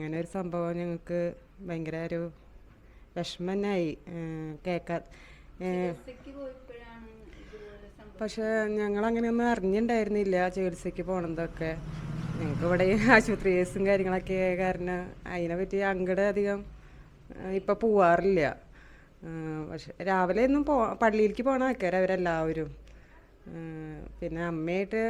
ഇങ്ങനെ ഒരു സംഭവം ഞങ്ങൾക്ക് ഭയങ്കര ഒരു വിഷമം തന്നെയായി കേൾക്കാ പക്ഷെ ഞങ്ങൾ അങ്ങനെയൊന്നും അറിഞ്ഞിട്ടുണ്ടായിരുന്നില്ല ചികിത്സയ്ക്ക് പോണതൊക്കെ. ഞങ്ങൾക്ക് ഇവിടെ ആശുപത്രി കേസും കാര്യങ്ങളൊക്കെ ആയ കാരണം അതിനെ പറ്റി അങ്ങടെ അധികം ഇപ്പം പോവാറില്ല. പക്ഷെ രാവിലെ ഒന്നും പോ പള്ളിയിലേക്ക് പോകണ ആൾക്കാർ അവരെല്ലാവരും. പിന്നെ അമ്മയായിട്ട്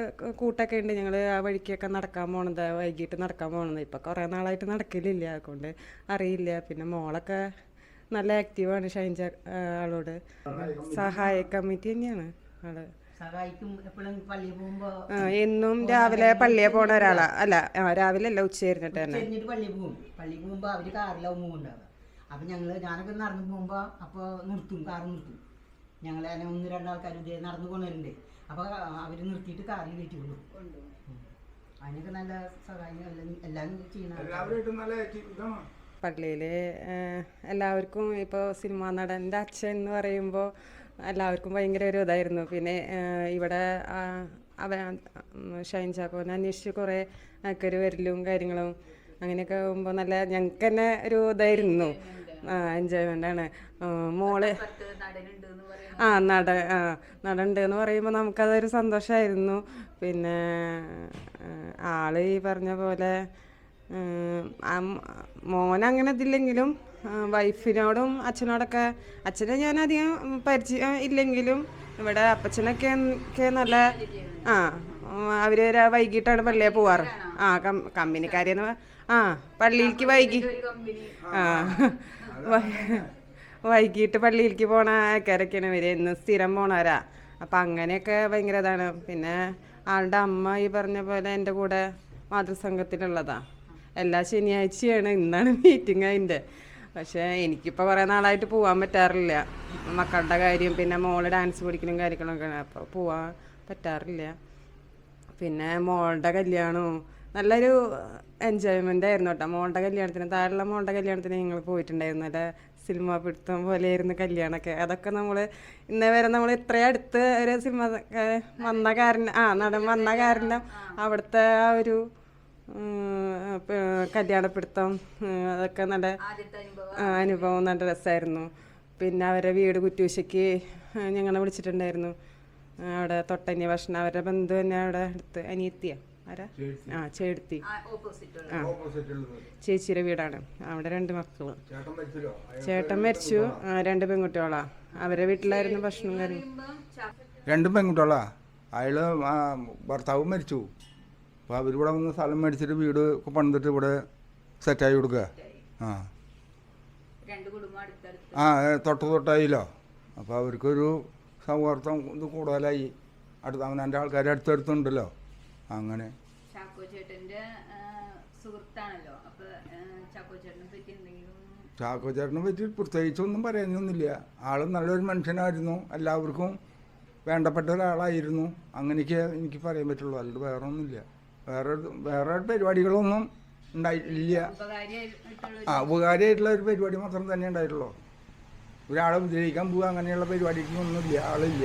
കൂട്ടൊക്കെ ഉണ്ട്. ഞങ്ങൾ ആ വഴിക്കൊക്കെ നടക്കാൻ പോണത് വൈകിട്ട് നടക്കാൻ പോണത്. ഇപ്പം കുറേ നാളായിട്ട് നടക്കലില്ല. അതുകൊണ്ട് അറിയില്ല. പിന്നെ മോളൊക്കെ നല്ല ആക്റ്റീവാണ് ഷൈൻജ ആളോട്. സഹായ കമ്മിറ്റി തന്നെയാണ് ആൾ. പള്ളിയിൽ എന്നും രാവിലെ പള്ളിയെ പോണ ഒരാളാ. അല്ല രാവിലെ അല്ല ഉച്ച കഴിഞ്ഞിട്ട് തന്നെ. പള്ളിയിൽ പോകും. പള്ളിയിൽ പോകുമ്പോ അവർ കാറിലാവും പോകുന്നുണ്ടാവുക അപ്പൊ ഞങ്ങൾ ഞാനൊക്കെ നടന്നു പോകുമ്പോ അപ്പൊ നിർത്തും കാർ നിർത്തും. ഞങ്ങളെ അങ്ങനെ ഒന്ന് രണ്ടാൾക്കാർ ഇതേ നടന്നു പോകുന്നവരുണ്ട് അപ്പൊ അവർ നിർത്തിയിട്ട് കാറിൽ കയറ്റി കൊണ്ടുപോകും. കൊണ്ടുപോകും അതിനൊക്കെ നല്ല സഹായം എല്ലാം എല്ലാം ചെയ്യണം പള്ളിയിൽ എല്ലാവർക്കും ഇപ്പോൾ സിനിമാ നടന്റെ അച്ഛൻ എന്ന് പറയുമ്പോൾ എല്ലാവർക്കും ഭയങ്കര ഒരു ഇതായിരുന്നു. പിന്നെ ഇവിടെ അവ ഷൈൻ ചാക്കോനെ അന്വേഷിച്ച് കുറേ ആൾക്കാർ വരലും കാര്യങ്ങളും അങ്ങനെയൊക്കെ ആകുമ്പോൾ നല്ല ഞങ്ങൾക്ക് തന്നെ ഒരു ഇതായിരുന്നു. ആണ്. ആ, മോൾ പത്ത് നടനുണ്ട് ആ നട ആ എന്ന് പറയുമ്പോൾ നമുക്കതൊരു സന്തോഷമായിരുന്നു പിന്നെ ആൾ ഈ പറഞ്ഞ പോലെ മോൻ അങ്ങനെ ഇതില്ലെങ്കിലും വൈഫിനോടും അച്ഛനോടൊക്കെ അച്ഛനെ ഞാൻ അധികം പരിചയം ഇല്ലെങ്കിലും ഇവിടെ അപ്പച്ചനൊക്കെ നല്ല ആ അവർ രാ- വൈകിട്ടാണ് പള്ളിയിൽ പോവാറ്. ആ കമ്പനിക്കാരെന്ന് ആ പള്ളിയിലേക്ക് വൈകി. ആ വൈകിട്ട് പള്ളിയിലേക്ക് പോണ ആൾക്കാരൊക്കെയാണ് ഇവർ. ഇന്ന് സ്ഥിരം പോണവരാ. അപ്പം അങ്ങനെയൊക്കെ ഭയങ്കര ഇതാണ്. പിന്നെ ആളുടെ അമ്മ ഈ പറഞ്ഞ പോലെ എന്റെ കൂടെ മാതൃസംഘത്തിലുള്ളതാ. എല്ലാ ശനിയാഴ്ചയാണ് ഇന്നാണ് മീറ്റിംഗ് അതിന്റെ പക്ഷേ എനിക്കിപ്പോൾ കുറേ നാളായിട്ട് പോകാൻ പറ്റാറില്ല. മക്കളുടെ കാര്യം പിന്നെ മോൾ ഡാൻസ് പഠിക്കണം കാര്യങ്ങളൊക്കെ അപ്പോൾ പോവാൻ പറ്റാറില്ല. പിന്നെ മോളുടെ കല്യാണവും നല്ലൊരു എൻജോയ്മെന്റ് ആയിരുന്നു കേട്ടോ മോളുടെ കല്യാണത്തിന് താഴെയുള്ള മോളുടെ കല്യാണത്തിന് ഞങ്ങൾ പോയിട്ടുണ്ടായിരുന്നു. നല്ല സിനിമ പിടുത്തം പോലെയായിരുന്നു കല്യാണമൊക്കെ. അതൊക്കെ നമ്മൾ ഇന്നേ വരെ നമ്മൾ ഇത്രയും അടുത്ത് ഒരു സിനിമ വന്ന കാരണം ആ നടൻ വന്ന കാരണം അവിടുത്തെ ആ ഒരു കല്യാണപ്പിടുത്തം അതൊക്കെ നല്ല അനുഭവം നല്ല രസമായിരുന്നു പിന്നെ അവരെ വീട് കുറ്റൂശയ്ക്ക് ഞങ്ങളെ വിളിച്ചിട്ടുണ്ടായിരുന്നു. അവിടെ തൊട്ടന്യ ഭക്ഷണം അവരുടെ ബന്ധു തന്നെ അവിടെ അടുത്ത് അനിയത്തിയ. ആരാ? ആ ചേർത്തി ഓപ്പോസിറ്റ് ഉള്ള ആ. ചേച്ചിയുടെ വീടാണ്. അവിടെ രണ്ട് മക്കൾ. ചേട്ടൻ മരിച്ചു. ആ, രണ്ട് പെൺകുട്ടികളാ. അവരെ വീട്ടിലായിരുന്നു ഭക്ഷണം കാര്യം രണ്ട് പെൺകുട്ടികളാ. അയാൾ ഭർത്താവും മരിച്ചു. അപ്പോൾ അവരിവിടെ വന്ന് സ്ഥലം മേടിച്ചിട്ട് വീട് ഒക്കെ പണിതിട്ട് ഇവിടെ സെറ്റായി കൊടുക്കുക ആ. രണ്ട് കുടുംബം അടുത്തടുത്ത്. ആ തൊട്ട് തൊട്ടായില്ലോ. അപ്പോൾ അവർക്കൊരു സൗഹാർദ്ദം ഇത് കൂടുതലായി. അടുത്ത എന്റെ ആൾക്കാർ അടുത്തടുത്തുണ്ടല്ലോ. അങ്ങനെ. ചാക്കോ ചേട്ടന്റെ സുഹൃത്താണല്ലോ. അപ്പൊ ആ, ചാക്കോ ചേട്ടനെ പറ്റി എന്തെങ്കിലും ചാക്കോ ചേട്ടനെ പറ്റി പ്രത്യേകിച്ചൊന്നും പറയാനൊന്നുമില്ല. ആൾ നല്ലൊരു മനുഷ്യനായിരുന്നു. എല്ലാവർക്കും വേണ്ടപ്പെട്ട ഒരാളായിരുന്നു. അങ്ങനെയൊക്കെ എനിക്ക് പറയാൻ പറ്റുള്ളൂ. അല്ലാണ്ട് വേറെ ഒന്നുമില്ല വേറെ വേറെ പരിപാടികളൊന്നും ഉണ്ടായിട്ടില്ല. ആ ഉപകാരമായിട്ടുള്ള ഒരു പരിപാടി മാത്രം തന്നെ ഉണ്ടായിട്ടുള്ളൂ. ഒരാളെ ഉപദ്രവിക്കാൻ പോവുക അങ്ങനെയുള്ള പരിപാടിക്കൊന്നുമില്ല ആളില്ല.